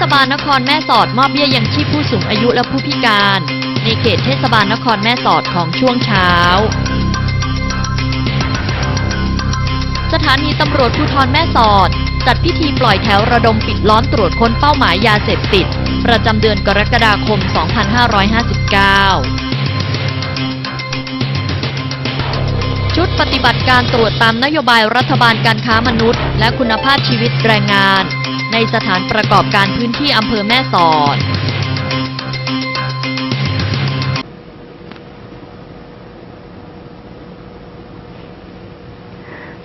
ศบาลนครแม่สอดมอบเบี้ยยังชีพผู้สูงอายุและผู้พิการ ในเขตเทศบาลนครแม่สอดของช่วงเช้า สถานีตำรวจภูธรแม่สอด จัดพิธีปล่อยแถวระดมปิดล้อมตรวจค้นเป้าหมายยาเสพติด ประจำเดือนกรกฎาคม 2559ชุดปฏิบัติการตรวจตามนโยบายรัฐบาลการค้ามนุษย์ และคุณภาพชีวิตแรงงาน ในสถานประกอบการพื้นที่อำเภอแม่สอด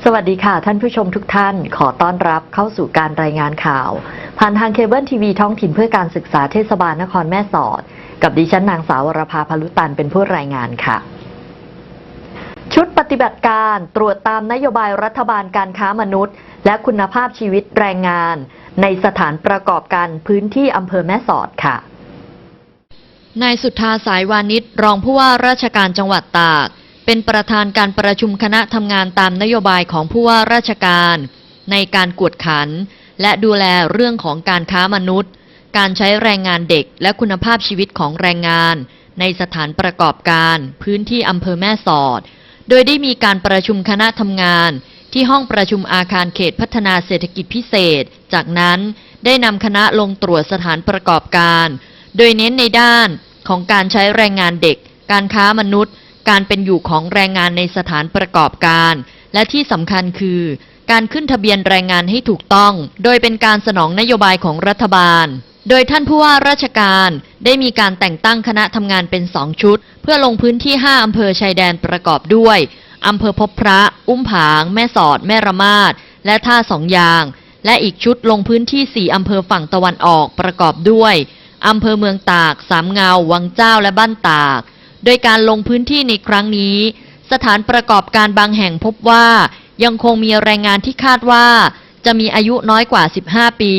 สวัสดีค่ะ ท่านผู้ชมทุกท่านขอต้อนรับเข้าสู่การรายงานข่าว ผ่านทางเคเบิลทีวีท้องถิ่นเพื่อการศึกษาเทศบาลนครแม่สอด กับดิฉันนางสาววรภาพลุตันเป็นผู้รายงานค่ะชุดปฏิบัติการตรวจตามนโยบายรัฐบาลการค้ามนุษย์ และคุณภาพชีวิตแรงงาน ในสถานประกอบการพื้นที่อำเภอแม่สอดค่ะนายสุทธาสายวานิชรองผู้ว่าราชการจังหวัดตาก เป็นประธานการประชุมคณะทำงานตามนโยบายของผู้ว่าราชการ ในการกวดขัน และดูแลเรื่องของการค้ามนุษย์ การใช้แรงงานเด็กและคุณภาพชีวิตของแรงงาน ในสถานประกอบการ พื้นที่อำเภอแม่สอด โดยได้มีการประชุมคณะทำงาน ที่ห้องประชุมอาคารเขตพัฒนาเศรษฐกิจพิเศษ จากนั้นได้นำคณะลงตรวจสถานประกอบการ โดยเน้นในด้านของการใช้แรงงานเด็ก การค้ามนุษย์ การเป็นอยู่ของแรงงานในสถานประกอบการ และที่สำคัญคือการขึ้นทะเบียนแรงงานให้ถูกต้อง โดยเป็นการสนองนโยบายของรัฐบาล โดยท่านผู้ว่าราชการได้มีการแต่งตั้งคณะทำงานเป็นสองชุด เพื่อลงพื้นที่ 5 อำเภอชายแดนประกอบด้วย อำเภอพบพระ อุ้มผาง แม่สอด แม่ระมาด และท่าสองยาง และอีกชุดลงพื้นที่ 4 อำเภอฝั่งตะวันออกประกอบด้วย อำเภอเมืองตาก สามเงา วังเจ้าและบ้านตาก โดยการลงพื้นที่ในครั้งนี้ สถานประกอบการบางแห่งพบว่า ยังคงมีแรงงานที่คาดว่า จะมีอายุน้อยกว่า 15 ปี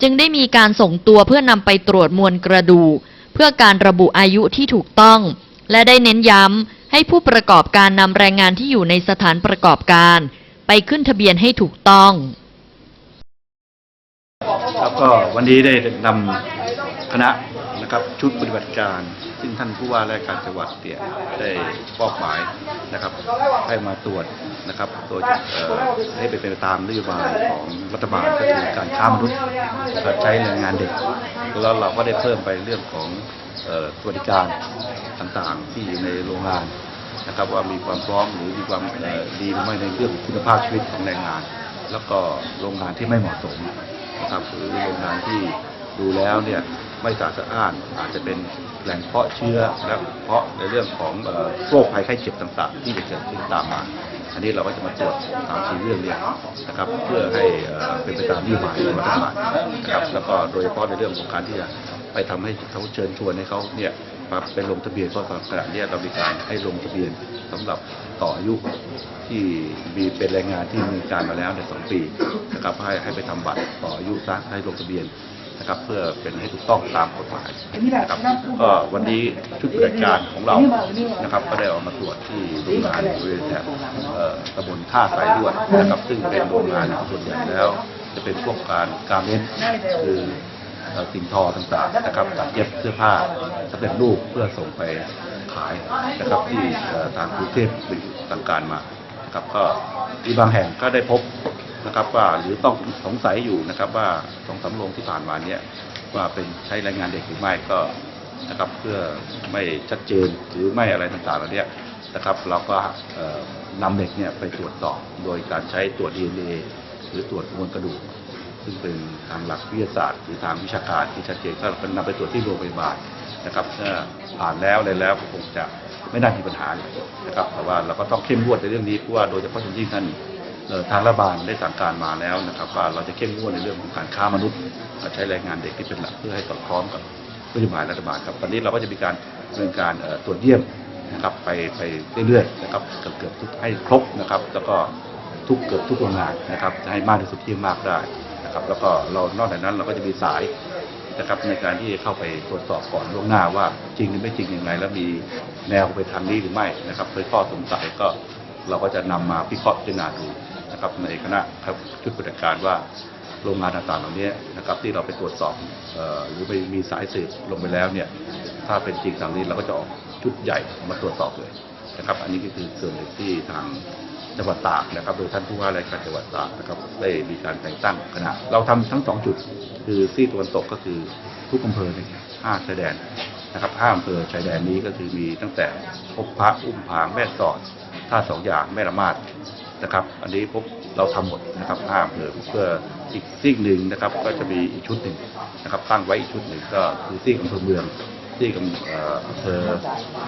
จึงได้มีการส่งตัวเพื่อนำไปตรวจมวลกระดูกเพื่อการระบุอายุที่ถูกต้อง และได้เน้นย้ำ ให้ผู้ประกอบการนำแรงงานที่อยู่ในสถานประกอบการ ไปขึ้นทะเบียนให้ถูกต้อง ครับก็วันนี้ได้นำคณะนะครับชุดปฏิบัติการ ซึ่งท่านผู้ว่าราชการจังหวัดเนี่ยได้มอบหมายนะครับให้มาตรวจนะครับโดยเอ่อให้เป็นไปตามนโยบายของรัฐบาลก็คือการค้ามนุษย์การใช้แรงงานเด็ก แล้วเราก็ได้เพิ่มไปเรื่องของ สวัสดิการต่างๆ ที่อยู่ในโรงงานนะครับว่ามีความพร้อมหรือมีความดีหรือไม่ในเรื่องคุณภาพชีวิตของแรงงาน แล้วก็โรงงานที่ไม่เหมาะสมนะครับหรือโรงงานที่ดูแล้วเนี่ยไม่สะอาดอาจจะเป็นแหล่งเพาะเชื้อและเพาะในเรื่องของโรคภัยไข้เจ็บต่างๆ ที่จะเกิดขึ้นตามมา อันนี้เราก็จะมาตรวจสามสี่เรื่องเนี่ยนะครับ เพื่อให้เอ่อเป็นไปตามนโยบายของรัฐบาลนะครับแล้วก็โดยเฉพาะในเรื่องของการที่จะ ไปทำให้เขาเชิญชวนให้เขาเนี่ยมาเป็นลงทะเบียนก็ตอนขณะนี้เรามีการให้ลงทะเบียนสำหรับต่ออายุที่มีเป็นแรงงานที่มีการมาแล้วในสองปีนะครับให้ให้ไปทำบัตรต่ออายุซะให้ลงทะเบียนนะครับเพื่อเป็นให้ถูกต้องตามกฎหมายนะครับก็วันนี้ชุดปฏิบัติการของเรานะครับก็ได้ออกมาตรวจที่โรงงานบริเวณแถบตำบลท่าสายลวดนะครับซึ่งเป็นโรงงานส่วนใหญ่แล้ว จะเป็นพวกการการเม้นคือ สิ่งทอต่างๆนะครับตัดเย็บเสื้อผ้าสำเร็จรูปเพื่อส่งไปขายนะครับที่เอ่อทางกรุงเทพสั่งการมานะครับก็มีบางแห่งก็ได้พบนะครับว่าหรือต้องสงสัยอยู่นะครับว่าสองสามโรงที่ผ่านมาเนี่ยว่าเป็นใช้แรงงานเด็กหรือไม่ก็นะครับเพื่อไม่ชัดเจนหรือไม่อะไรต่างๆเหล่านี้นะครับ เราก็เอ่อนำเด็กเนี่ยไปตรวจสอบโดยการใช้ตรวจ DNA หรือตรวจมวลกระดูก ซึ่งเป็นทางหลักวิทยาศาสตร์หรือทางวิชาการที่ชัดเจนก็นนำไปตรวจที่โรงพยาบาลนะครับถ้าผ่านแล้วเลยแล้วก็คงจะไม่น่ามีปัญหานะครับ แต่ว่าเราก็ต้องเข้มงวดในเรื่องนี้เพราะว่าโดยเฉพาะอย่างยิ่งท่านทางรัฐบาลได้สั่งการมาแล้วนะครับว่าเราจะเข้มงวดในเรื่องของการค้ามนุษย์การใช้แรงงานเด็กที่เป็นหลักเพื่อให้สอดคล้องกับนโยบายรัฐบาลครับตอนนี้เราก็จะมีการดำเนินการตรวจเยี่ยมนะครับไปไปเรื่อยๆนะครับเกือบเกือบทุกให้ครบนะครับ แล้วก็ทุกเกือบทุกโรงงานนะครับจะให้มากที่สุดที่มากได้ นะครับ แล้วก็เรานอกจากนั้นเราก็จะมีสายนะครับในการที่จะเข้าไปตรวจสอบก่อนล่วงหน้าว่าจริงหรือไม่จริงอย่างไรแล้วมีแนวไปทางนี้หรือไม่นะครับเคยข้อสงสัยก็เราก็จะนำมาพิเคราะห์พิจารณาดูนะครับในคณะครับชุดปฏิบัติการว่าโรงงานต่างๆเหล่านี้นะครับที่เราไปตรวจสอบเอ่อหรือไปมีสายสืบลงไปแล้วเนี่ยถ้าเป็นจริงตามนี้เราก็จะออกชุดใหญ่มาตรวจสอบเลยนะครับ อันนี้ก็คือส่วนหนึ่งที่ทาง จังหวัดตากนะครับ โดยท่านผู้ว่าราชการจังหวัดตากนะครับได้มีการแต่งตั้งคณะเราทำทั้งสองจุด คือที่ตะวันตกก็คือทุกอำเภอในห้าชายแดนนะครับห้าอำเภอชายแดนนี้ก็คือมีตั้งแต่พบพระอุ้มผางแม่สอดท่าสองอย่างแม่ละมาดนะครับ อันนี้พบเราทำหมดนะครับห้าอำเภอเพื่ออีกซีกหนึ่งนะครับ ก็จะมีอีกชุดหนึ่งนะครับตั้งไว้อีกชุดหนึ่งก็คือซีกอำเภอเมืองซีกอำเอ่อำเภอ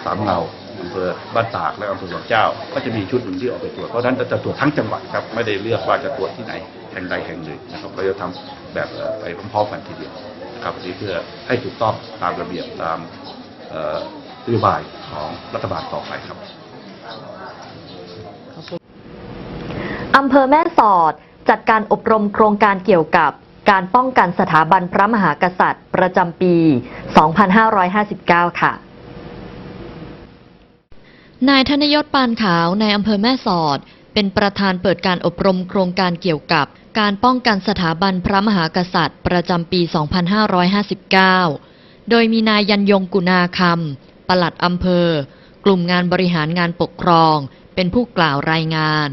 สามเงา อำเภอบ้านตากและอำเภอหลวงเจ้า ก็จะมีชุดหนึ่งที่ออกไปตรวจเพราะฉะนั้นจะตรวจทั้งจังหวัดครับไม่ได้เลือกว่าจะตรวจที่ไหนแห่งใดแห่งหนึ่งนะครับเราจะทำแบบเอ่อไปพร้อมๆกันทีเดียวครับนี้เพื่อให้ถูกต้องตามระเบียบตามนโยบายของรัฐบาลต่อไปครับอำเภอแม่สอดจัดการอบรมโครงการเกี่ยวกับการป้องกันสถาบันพระมหากษัตริย์ประจำปี 2559 ค่ะ นายธนยศปานขาวในอำเภอแม่สอด เป็นประธานเปิดการอบรมโครงการเกี่ยวกับ การป้องกันสถาบันพระมหากษัตริย์ ประจำปี 2559 โดยมีนายยันยงกุณาคำปลัดอำเภอ กลุ่มงานบริหารงานปกครอง เป็นผู้กล่าวรายงาน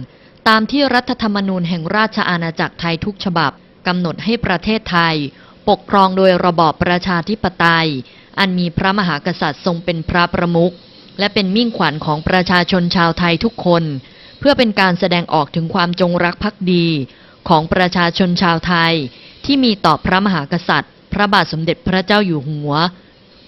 ตามที่รัฐธรรมนูญแห่งราชอาณาจักรไทยทุกฉบับกำหนดให้ประเทศไทย ปกครองโดยระบอบประชาธิปไตย อันมีพระมหากษัตริย์ทรงเป็นพระประมุข และเป็นมิ่งขวัญของประชาชนชาวไทยทุกคน เพื่อเป็นการแสดงออกถึงความจงรักภักดี ของประชาชนชาวไทย ที่มีต่อพระมหากษัตริย์ พระบาทสมเด็จพระเจ้าอยู่หัว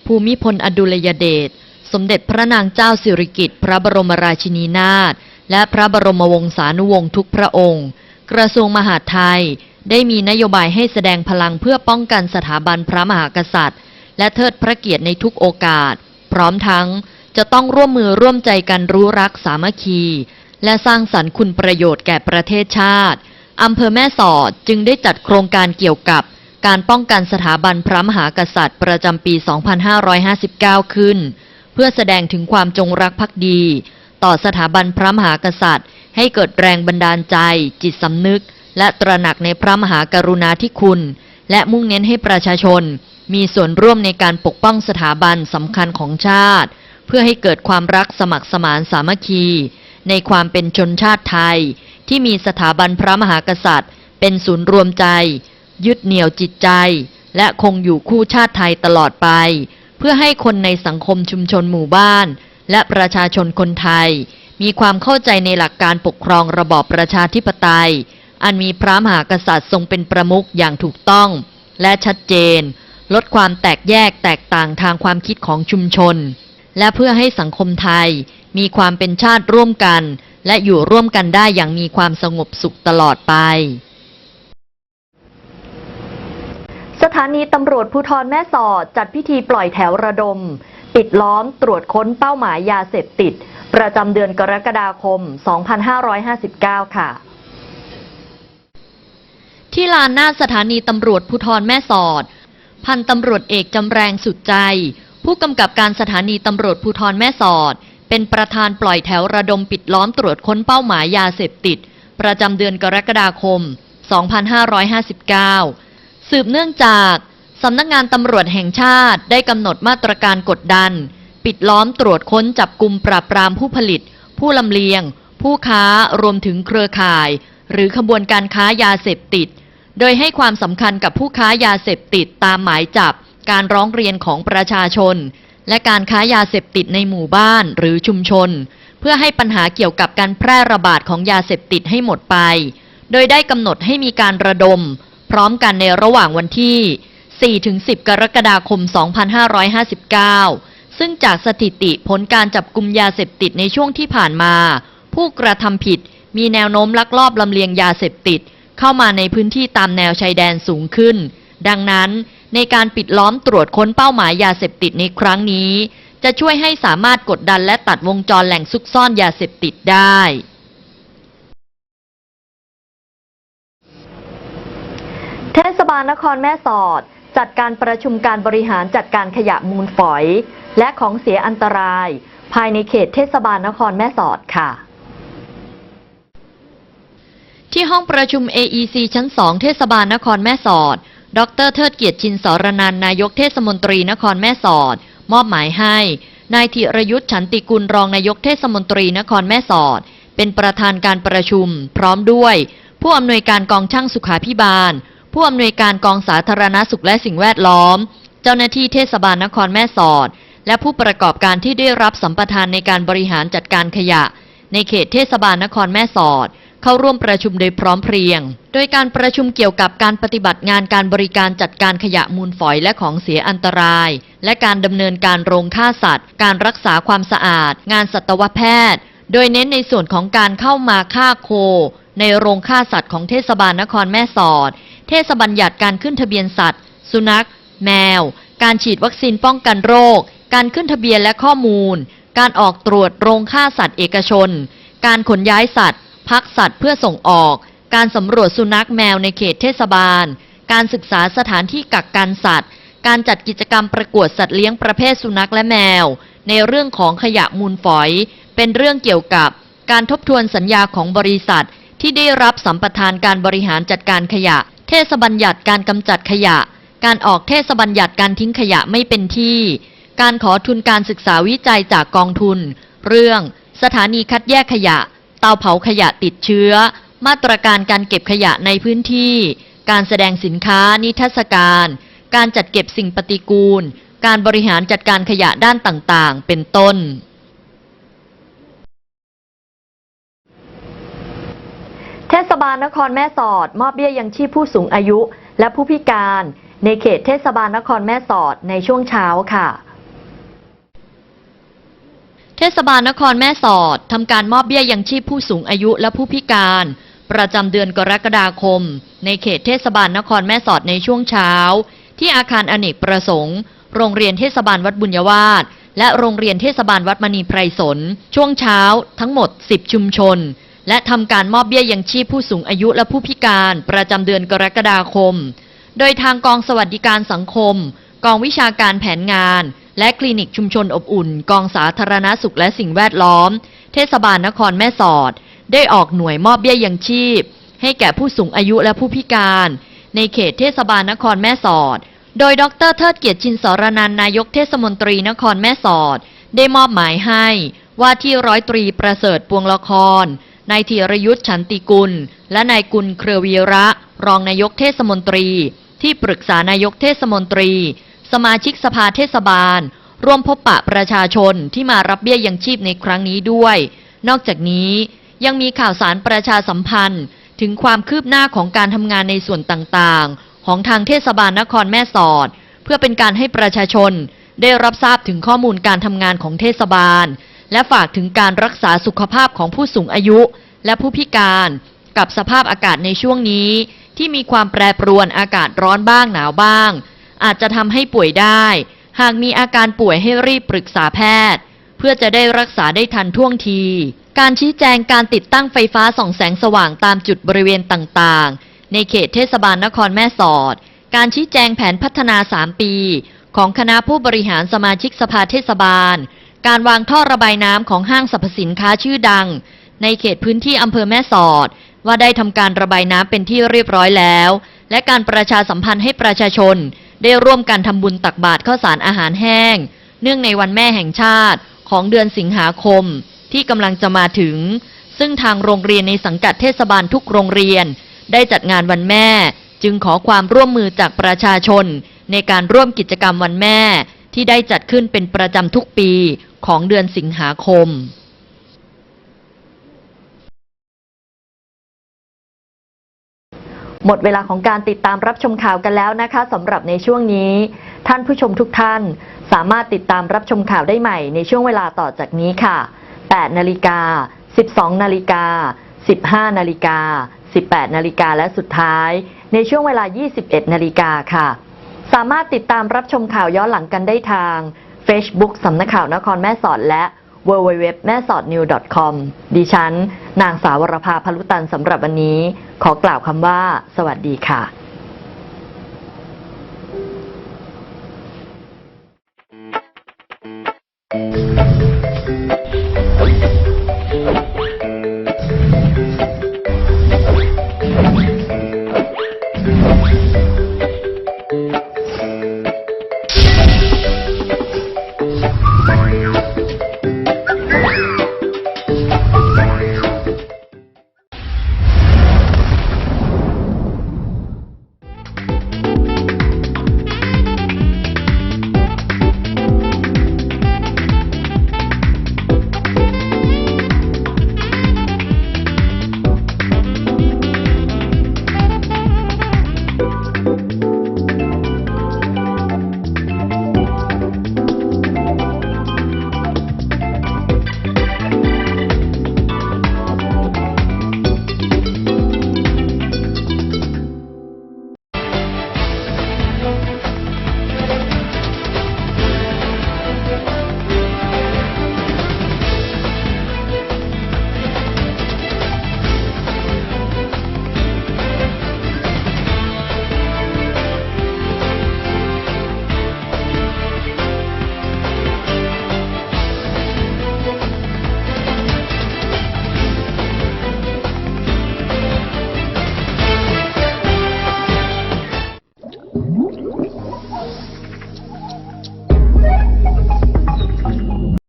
ภูมิพลอดุลยเดชสมเด็จพระนางเจ้าสิริกิติ์พระบรมราชินีนาถและพระบรมวงศานุวงศ์ทุกพระองค์ กระทรวงมหาดไทยได้มีนโยบายให้แสดงพลังเพื่อป้องกันสถาบันพระมหากษัตริย์ และเทิดพระเกียรติในทุกโอกาส พร้อมทั้ง จะต้องร่วมมือร่วมใจกันรู้รักสามัคคี และสร้างสรรค์คุณประโยชน์แก่ประเทศชาติอำเภอแม่สอดจึงได้จัดโครงการเกี่ยวกับการป้องกันสถาบันพระมหากษัตริย์ ประจำปี 2559 ขึ้น เพื่อแสดงถึงความจงรักภักดี ต่อสถาบันพระมหากษัตริย์ ให้เกิดแรงบันดาลใจ จิตสำนึก และตระหนักในพระมหากรุณาธิคุณ และมุ่งเน้นให้ประชาชน มีส่วนร่วมในการปกป้องสถาบันสำคัญของชาติ เพื่อให้เกิดความรักสมัครสมานสามัคคี ในความเป็นชนชาติไทย ที่มีสถาบันพระมหากษัตริย์ เป็นศูนย์รวมใจ ยึดเหนี่ยวจิตใจ และคงอยู่คู่ชาติไทยตลอดไป เพื่อให้คนในสังคมชุมชนหมู่บ้าน และประชาชนคนไทย มีความเข้าใจในหลักการปกครองระบอบประชาธิปไตย อันมีพระมหากษัตริย์ทรงเป็นประมุขอย่างถูกต้อง และชัดเจนลดความแตกแยกแตกต่างทางความคิดของชุมชน และเพื่อให้สังคมไทยมีความเป็นชาติร่วมกัน และอยู่ร่วมกันได้อย่างมีความสงบสุขตลอดไป สถานีตำรวจภูธรแม่สอดจัดพิธีปล่อยแถวระดม ปิดล้อมตรวจค้นเป้าหมายยาเสพติด ประจำเดือนกรกฎาคม 2559 ค่ะที่ลานหน้าสถานีตำรวจภูธรแม่สอด พันตำรวจเอกจำแรงสุดใจ ผู้กำกับการสถานีตำรวจภูธรแม่สอด เป็นประธานปล่อยแถวระดมปิดล้อมตรวจค้นเป้าหมายยาเสพติด ประจำเดือนกรกฎาคม 2559 สืบเนื่องจากสำนักงานตำรวจแห่งชาติได้กำหนดมาตรการกดดัน ปิดล้อมตรวจค้นจับกลุ่มปราบปรามผู้ผลิต ผู้ลำเลียง ผู้ค้ารวมถึงเครือข่าย หรือขบวนการค้ายาเสพติด โดยให้ความสำคัญกับผู้ค้ายาเสพติดตามหมายจับ การร้องเรียนของประชาชน และการค้ายาเสพติดในหมู่บ้านหรือชุมชน เพื่อให้ปัญหาเกี่ยวกับการแพร่ระบาดของยาเสพติดให้หมดไป โดยได้กำหนดให้มีการระดม พร้อมกันในระหว่างวันที่ 4-10 กรกฎาคม 2559 ซึ่งจากสถิติผลการจับกลุ่มยาเสพติดในช่วงที่ผ่านมา ผู้กระทำผิดมีแนวโน้มลักลอบลำเลียงยาเสพติด เข้ามาในพื้นที่ตามแนวชายแดนสูงขึ้น ดังนั้น ในการปิดล้อมตรวจค้นเป้าหมายยาเสพติดในครั้งนี้ จะช่วยให้สามารถกดดันและตัดวงจรแหล่งซุกซ่อนยาเสพติดได้เทศบาลนครแม่สอด จัดการประชุมการบริหารจัดการขยะมูลฝอย และของเสียอันตราย ภายในเขตเทศบาลนครแม่สอดค่ะ ที่ห้องประชุม AEC ชั้น 2 เทศบาลนครแม่สอด ดรเทิดเกียรติชินสรนันนายกเทศมนตรีนครแม่สอด มอบหมายให้ นายธีรยุทธ์ฉันติกุลรองนายกเทศมนตรีนครแม่สอด เป็นประธานการประชุม พร้อมด้วย ผู้อำนวยการกองช่างสุขาพิบาล ผู้อำนวยการกองสาธารณสุขและสิ่งแวดล้อม เจ้าหน้าที่เทศบาลนครแม่สอด และผู้ประกอบการที่ได้รับสัมปทานในการบริหารจัดการขยะ ในเขตเทศบาลนครแม่สอด เข้าร่วมประชุมโดยพร้อมเพรียง โดยการประชุมเกี่ยวกับการปฏิบัติงานการบริการจัดการขยะมูลฝอยและของเสียอันตราย และการดำเนินการโรงฆ่าสัตว์ การรักษาความสะอาด งานสัตวแพทย์ โดยเน้นในส่วนของการเข้ามาฆ่าโค ในโรงฆ่าสัตว์ของเทศบาลนครแม่สอด เทศบัญญัติการขึ้นทะเบียนสัตว์ สุนัข แมว การฉีดวัคซีนป้องกันโรค การขึ้นทะเบียนและข้อมูล การออกตรวจโรงฆ่าสัตว์เอกชน การขนย้ายสัตว์ พักสัตว์เพื่อส่งออก การสำรวจสุนัขแมวในเขตเทศบาล การศึกษาสถานที่กักกันสัตว์ การจัดกิจกรรมประกวดสัตว์เลี้ยงประเภทสุนัขและแมว ในเรื่องของขยะมูลฝอย เป็นเรื่องเกี่ยวกับ การทบทวนสัญญาของบริษัท ที่ได้รับสัมปทานการบริหารจัดการขยะ เทศบัญญัติการกำจัดขยะ การออกเทศบัญญัติการทิ้งขยะไม่เป็นที่ การขอทุนการศึกษาวิจัยจากกองทุน เรื่อง สถานีคัดแยกขยะ เตาเผาขยะติดเชื้อ มาตรการการเก็บขยะในพื้นที่ การแสดงสินค้านิทรรศการ การจัดเก็บสิ่งปฏิกูล การบริหารจัดการขยะด้านต่างๆ เป็นต้น เทศบาลนครแม่สอด มอบเบี้ยยังชีพผู้สูงอายุและผู้พิการ ในเขตเทศบาลนครแม่สอดในช่วงเช้าค่ะ เทศบาลนครแม่สอดทำการมอบเบี้ยยังชีพผู้สูงอายุและผู้พิการ ประจำเดือนกรกฎาคม ในเขตเทศบาลนครแม่สอดในช่วงเช้า ที่อาคารอเนกประสงค์ โรงเรียนเทศบาลวัดบุญวาสและโรงเรียนเทศบาลวัดมณีไพรสน ช่วงเช้า ทั้งหมด 10 ชุมชน และทำการมอบเบี้ยยังชีพผู้สูงอายุและผู้พิการ ประจำเดือนกรกฎาคม โดยทางกองสวัสดิการสังคม กองวิชาการแผนงาน และคลินิกชุมชนอบอุ่น กองสาธารณสุขและสิ่งแวดล้อม เทศบาลนครแม่สอด ได้ออกหน่วยมอบเบี้ยยังชีพ ให้แก่ผู้สูงอายุและผู้พิการ ในเขตเทศบาลนครแม่สอด โดยดรเทิดเกียรติชินสรนันนายกเทศมนตรีนครแม่สอด ได้มอบหมายให้ ว่าที่ร้อยตรีประเสริฐปวงละครนายธีรยุทธ์ฉันติกุล และนายกุลเครือวีระ รองนายกเทศมนตรี ที่ปรึกษานายกเทศมนตรี สมาชิกสภาเทศบาล ร่วมพบปะประชาชนที่มารับเบี้ยยังชีพในครั้งนี้ด้วย นอกจากนี้ยังมีข่าวสารประชาสัมพันธ์ ถึงความคืบหน้าของการทำงานในส่วนต่างๆ ของทางเทศบาลนครแม่สอด เพื่อเป็นการให้ประชาชน ได้รับทราบถึงข้อมูลการทำงานของเทศบาล และฝากถึงการรักษาสุขภาพของผู้สูงอายุ และผู้พิการกับสภาพอากาศในช่วงนี้ ที่มีความแปรปรวนอากาศร้อนบ้างหนาวบ้าง อาจจะทำให้ป่วยได้ หากมีอาการป่วยให้รีบปรึกษาแพทย์ เพื่อจะได้รักษาได้ทันท่วงที การชี้แจงการติดตั้งไฟฟ้าส่องแสงสว่างตามจุดบริเวณต่างๆ ในเขตเทศบาลนครแม่สอด การชี้แจงแผนพัฒนา 3 ปี ของคณะผู้บริหารสมาชิกสภาเทศบาล การวางท่อระบายน้ำของห้างสรรพสินค้าชื่อดัง ในเขตพื้นที่อำเภอแม่สอดว่าได้ทำการระบายน้ำเป็นที่เรียบร้อยแล้ว และการประชาสัมพันธ์ให้ประชาชน ได้ร่วมกันทำบุญตักบาตรข้าวสารอาหารแห้ง เนื่องในวันแม่แห่งชาติของเดือนสิงหาคม ที่กำลังจะมาถึง ซึ่งทางโรงเรียนในสังกัดเทศบาลทุกโรงเรียน ได้จัดงานวันแม่ จึงขอความร่วมมือจากประชาชน ในการร่วมกิจกรรมวันแม่ ที่ได้จัดขึ้นเป็นประจำทุกปีของเดือนสิงหาคม หมดเวลาของการติดตามรับชมข่าวกันแล้วนะคะสำหรับในช่วงนี้ ท่านผู้ชมทุกท่าน สามารถติดตามรับชมข่าวได้ใหม่ในช่วงเวลาต่อจากนี้ค่ะ 8 นาฬิกา 12 นาฬิกา 15 นาฬิกา 18 นาฬิกาและสุดท้าย ในช่วงเวลา 21 นาฬิกาค่ะ สามารถติดตามรับชมข่าวย้อนหลังกันได้ทาง Facebook สำนักข่าวนครแม่สอดและ www แม่สอด new com ดิฉัน นางสาวรภาพลุตันสำหรับวันนี้ ขอกล่าวคำว่า สวัสดีค่ะ